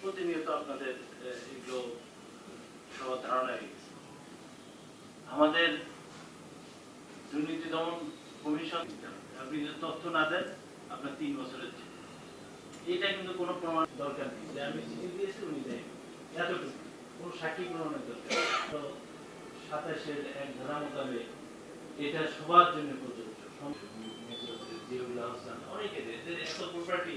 প্রতিনিয়ত আপনাদের এগুলো সবার ধারণা গেছে। আমাদের দুর্নীতি দমন কমিশন, আপনি যদি তথ্য না দেন, আপনার তিন বছরের। এটা কিন্তু কোনো প্রমাণ দরকার নেই। যে আমি চিঠি দিয়েছি, উনি দেয় এতটুকু। কোনো সাক্ষী প্রমাণের দরকার তো সাতাশের এক ধারা মোতাবেক এটা সবার জন্য প্রযোজ্য। যেগুলো আছেন অনেকের এত প্রপার্টি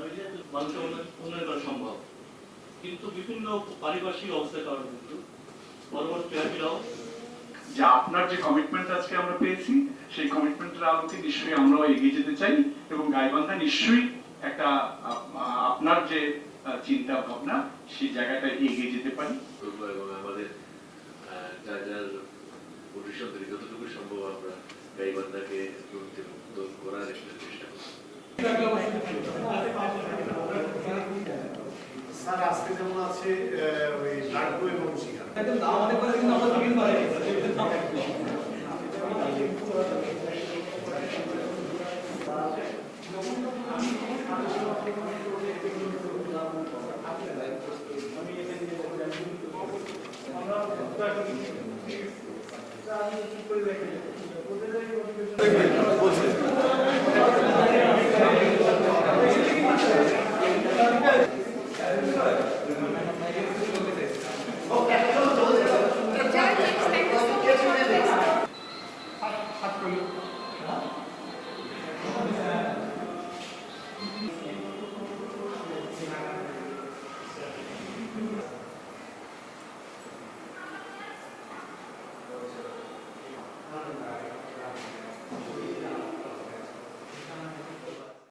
নইলে মানুষের উন্নয়ন- করা সম্ভব কিন্তু বিভিন্ন পারিপার্শ্বিক অবস্থার কারণে কিন্তু বড় বড় প্লেয়াররাও যে আপনার যে কমিটমেন্ট আজকে আমরা পেয়েছি সেই কমিটমেন্টের আলোকে নিশ্চয়ই আমরাও এগিয়ে যেতে চাই এবং গাইবান্ধা নিশ্চয়ই একটা আপনার যে চিন্তা ভাবনা সেই জায়গাটা এগিয়ে যেতে পারি। এবং আমাদের আহ, যার যার পরিশ্রম থেকে যতটুকু সম্ভব আমরা গাইবান্ধাকে দুর্নীতিমুক্ত করার একটা চেষ্টা করব স্যার আজকে যেমন আছে ওই লাড্ডু এবং শিখা আমাদের করে কিন্তু আমরা বিল আমরা